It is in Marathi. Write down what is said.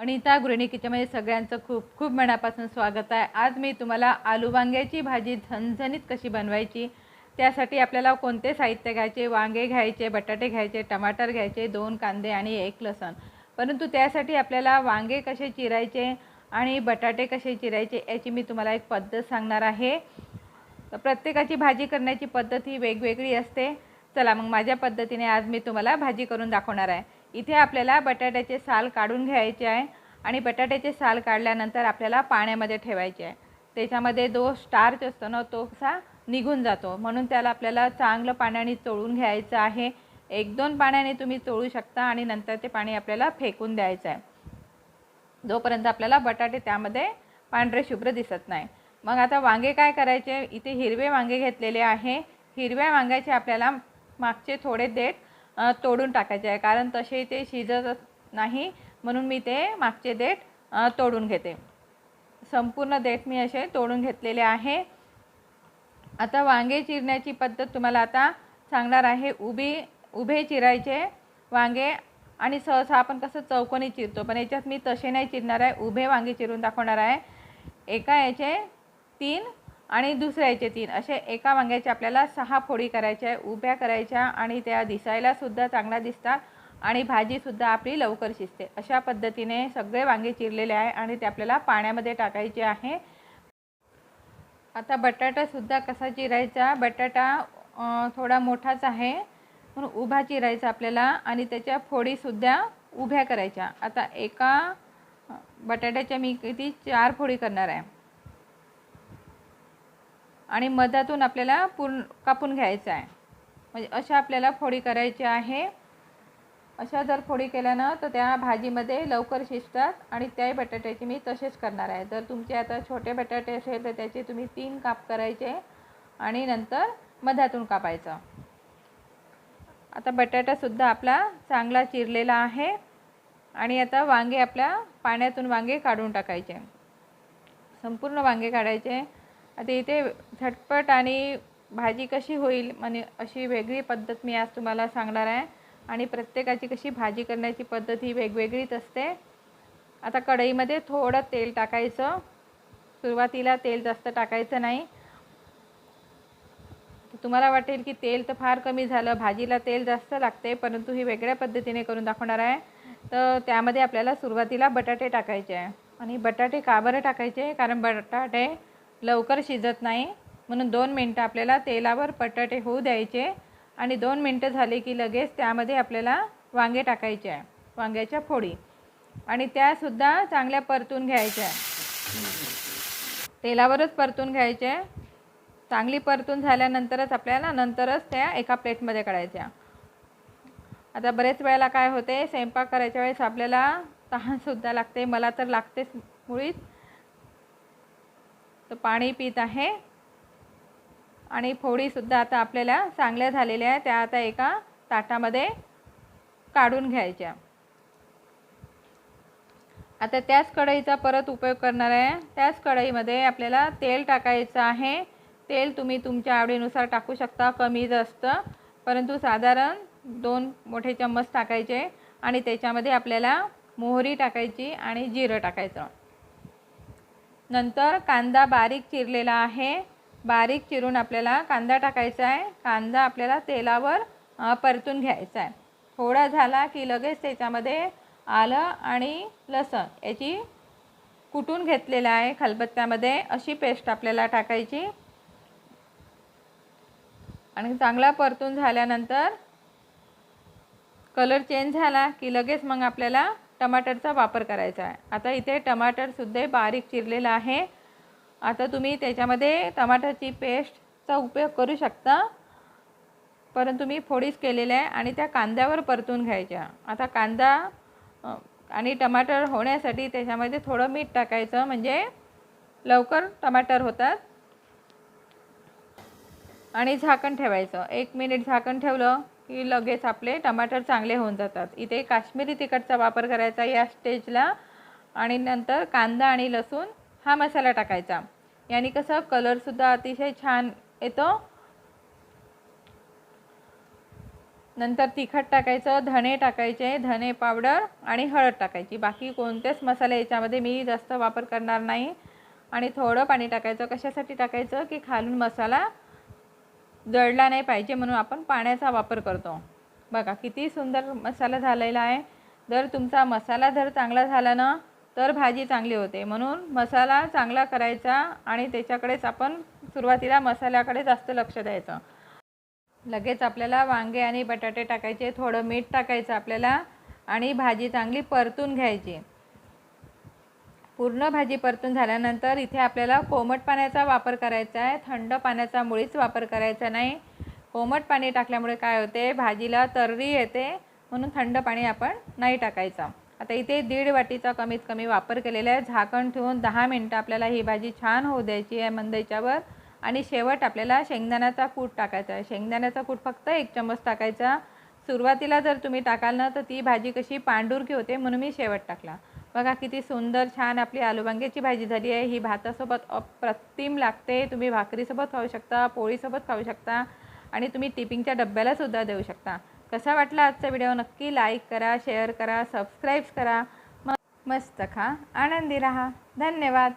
अनिता गृहिणी किचनमध्ये सगळ्यांचं खूप खूप मनापासून स्वागत आहे. आज मी तुम्हाला आलू वांग्याची भाजी झणझणीत कशी बनवायची त्यासाठी आपल्याला कोणते साहित्य घ्यायचे? वांगे घ्यायचे बटाटे घ्यायचे टमाटर घ्यायचे दोन कांदे आणि एक लसण. परंतु त्यासाठी आपल्याला वांगे कसे चिरायचे आणि बटाटे कसे चिरायचे याची मी तुम्हाला एक पद्धत सांगणार आहे. तर प्रत्येकाची भाजी करण्याची पद्धत ही वेगवेगळी असते. चला मग माझ्या पद्धतीने आज मी तुम्हाला भाजी करून दाखवणार आहे. इथे आपल्याला बटाट्याचे साल काढून घ्यायचे आहे आणि बटाट्याचे साल काढल्यानंतर आपल्याला पाण्यामध्ये ठेवायचे आहे. त्याच्यामध्ये जो स्टार्च असतो ना तो कसा निघून जातो. म्हणून त्याला आपल्याला चांगलं पाण्याने चोळून घ्यायचं आहे. एक दोन पाण्याने तुम्ही चोळू शकता आणि नंतर ते पाणी आपल्याला फेकून द्यायचं आहे. जोपर्यंत आपल्याला बटाटे त्यामध्ये पांढरे शुभ्र दिसत नाही. मग आता वांगे काय करायचे? इथे हिरवे वांगे घेतलेले आहे. हिरव्या वांग्याचे आपल्याला मागचे थोडे देठ तोडून टाकायचे आहे. कारण तसे ते शिजत नाही. म्हणून मी ते मागचे देठ तोडून घेते. संपूर्ण देठ मी असे तोडून घेतलेले आहे. आता वांगे चिरण्याची पद्धत तुम्हाला आता सांगणार आहे. उभी उभे चिरायचे वांगे आणि सहसा आपण कसं चौकोनी चिरतो. पण याच्यात मी तसे नाही चिरणार आहे. उभे वांगे चिरून दाखवणार आहे. एका याचे तीन आणि दुसऱ्या याचे तीन. असे एका वांग्याचे आपल्याला सहा फोडी करायच्या आहे उभ्या करायच्या आणि त्या दिसायलासुद्धा चांगल्या दिसतात आणि भाजीसुद्धा आपली लवकर शिजते. अशा पद्धतीने सगळे वांगे चिरलेले आहे आणि ते आपल्याला पाण्यामध्ये टाकायचे आहे. आता बटाटासुद्धा कसा चिरायचा? बटाटा थोडा मोठाच आहे. म्हणून उभा चिरायचा आपल्याला आणि त्याच्या फोडीसुद्धा उभ्या करायच्या. आता एका बटाट्याच्या मी किती? चार फोडी करणार आहे. आणि मधातून आपल्याला पूर्ण कापून घ्यायचं आहे. म्हणजे अशा आपल्याला फोडी करायची आहे. अशा जर फोडी केल्यानं तर त्या भाजीमध्ये लवकर शिजतात आणि त्याही बटाट्याचे मी तसेच करणार आहे. जर तुमचे आता छोटे बटाटे असेल तर त्याचे तुम्ही तीन काप करायचे आणि नंतर मधातून कापायचं. आता बटाटासुद्धा आपला चांगला चिरलेला आहे आणि आता वांगे आपल्या पाण्यातून वांगे काढून टाकायचे. संपूर्ण वांगे काढायचे. आता इथे झटपट आणि भाजी कशी होईल म्हणजे अशी वेगळी पद्धत मी आज तुम्हाला सांगणार आहे. आणि प्रत्येकाची कशी भाजी करण्याची पद्धत ही वेगवेगळीच असते. आता कढईमध्ये थोडं तेल टाकायचं. सुरुवातीला तेल जास्त टाकायचं नाही. तुम्हाला वाटेल की तेल तर फार कमी झालं भाजीला तेल जास्त लागते परंतु ही वेगळ्या पद्धतीने करून दाखवणार आहे. तर त्यामध्ये आपल्याला सुरुवातीला बटाटे टाकायचे आहे. आणि बटाटे का बरं टाकायचे? कारण बटाटे लवकर शिजत नाही. म्हणून दोन मिनटं आपल्याला तेलावर बटाटे होऊ द्यायचे आणि दोन मिनटं झाले की लगेच त्यामध्ये आपल्याला वांगे टाकायचे आहे वांग्याच्या फोडी. आणि त्यासुद्धा चांगल्या परतून घ्यायच्या तेलावरच परतून घ्यायचे चांगली परतून झाल्यानंतरच आपल्याला नंतरच त्या एका प्लेटमध्ये काढायच्या. आता बरेच वेळेला काय होते स्वयंपाक करायच्या वेळेस आपल्याला तहानसुद्धा लागते. मला तर लागतेच मुळीच. तो पाणी पित आहे. आणि फोडीसुद्धा आता आपल्याला चांगल्या झालेल्या आहे त्या आता एका ताटामध्ये काढून घ्यायच्या. आता त्याच कढईचा परत उपयोग करणार आहे. त्याच कढईमध्ये आपल्याला तेल टाकायचं आहे. तेल तुम्ही तुमच्या आवडीनुसार टाकू शकता. कमी जास्त परंतु साधारण दोन मोठे चम्मच टाकायचे. आणि त्याच्यामध्ये आपल्याला मोहरी टाकायची आणि जिरं टाकायचं. नंतर कांदा बारीक चिरलेला आहे. बारीक चिरून आपल्याला कांदा टाकायचा आहे. कांदा आपल्याला तेलावर परतून घ्यायचा आहे. थोडा झाला की लगेच त्याच्यामध्ये आलं आणि लसण याची कुटून घेतलेलं आहे खलबत्त्यामध्ये. अशी पेस्ट आपल्याला टाकायची. आणि चांगला परतून झाल्यानंतर कलर चेंज झाला की लगेच मग आपल्याला टमाटरचा वापर करायचा आहे. आता इथे टमाटरसुद्धा बारीक चिरलेलं आहे. आता तुम्ही त्याच्यामध्ये टमाटरची पेस्टचा उपयोग करू शकता. परंतु मी फोडीच केलेल्या आहे आणि त्या कांद्यावर परतून घ्यायच्या. आता कांदा आणि टमाटर होण्यासाठी त्याच्यामध्ये थोडं मीठ टाकायचं. म्हणजे लवकर टमाटर होतात. आणि झाकण ठेवायचं. एक मिनिट झाकण ठेवलं. की लगेच आपले टमाटर चांगले होऊन जातात. इथे काश्मीरी तिखटचा वापर करायचा या स्टेजला. आणि नंतर कांदा आणि लसूण हा मसाला टाकायचा. याने कसं कलरसुद्धा अतिशय छान येतो. नंतर तिखट टाकायचं धणे टाकायचे धणे पावडर आणि हळद टाकायची. बाकी कोणतेच मसाले याच्यामध्ये मी जास्त वापर करणार नाही. आणि थोडं पाणी टाकायचं. कशासाठी टाकायचं? की खालून मसाला जळला नाही पाहिजे म्हणून आपण पाण्याचा वापर करतो. बघा किती सुंदर मसाला झालेला आहे. जर तुमचा मसाला जर चांगला झाला ना तर भाजी चांगली होते. म्हणून मसाला चांगला करायचा आणि त्याच्याकडेच आपण सुरुवातीला मसाल्याकडे जास्त लक्ष द्यायचं. लगेच आपल्याला वांगे आणि बटाटे टाकायचे थोडं मीठ टाकायचं आपल्याला आणि भाजी चांगली परतून घ्यायची. पूर्ण भाजी परतून झाल्यानंतर इथे आपल्याला कोमट पाण्याचा वापर करायचा आहे. थंड पाण्याचा मुळीच वापर करायचा नाही. कोमट पाणी टाकल्यामुळे काय होते? भाजीला तर्री येते. म्हणून थंड पाणी आपण नाही टाकायचं. आता इथे दीड वाटीचा कमीत कमी वापर केलेला आहे. झाकण ठेवून दहा मिनटं आपल्याला ही भाजी छान होऊ द्यायची आहे मंद याच्यावर आणि शेवट आपल्याला शेंगदाण्याचा कूट टाकायचा आहे. शेंगदाण्याचा कूट फक्त एक चम्मच टाकायचा. सुरुवातीला जर तुम्ही टाकाल ना तर ती भाजी कशी पांढुरकी होते म्हणून मी शेवट टाकला. बघा किती सुंदर छान आपली आलू वांग्याची भाजी झाली आहे. ही भातासोबत अप्रतिम लागते. तुम्ही भाकरीसोबत खाऊ शकता पोळीसोबत खाऊ शकता आणि तुम्ही टिपिंगच्या डब्यालासुद्धा देऊ शकता. कसा वाटला आजचा व्हिडिओ नक्की लाईक करा शेअर करा सबस्क्राईब करा. मस्त खा. आनंदी राहा. धन्यवाद.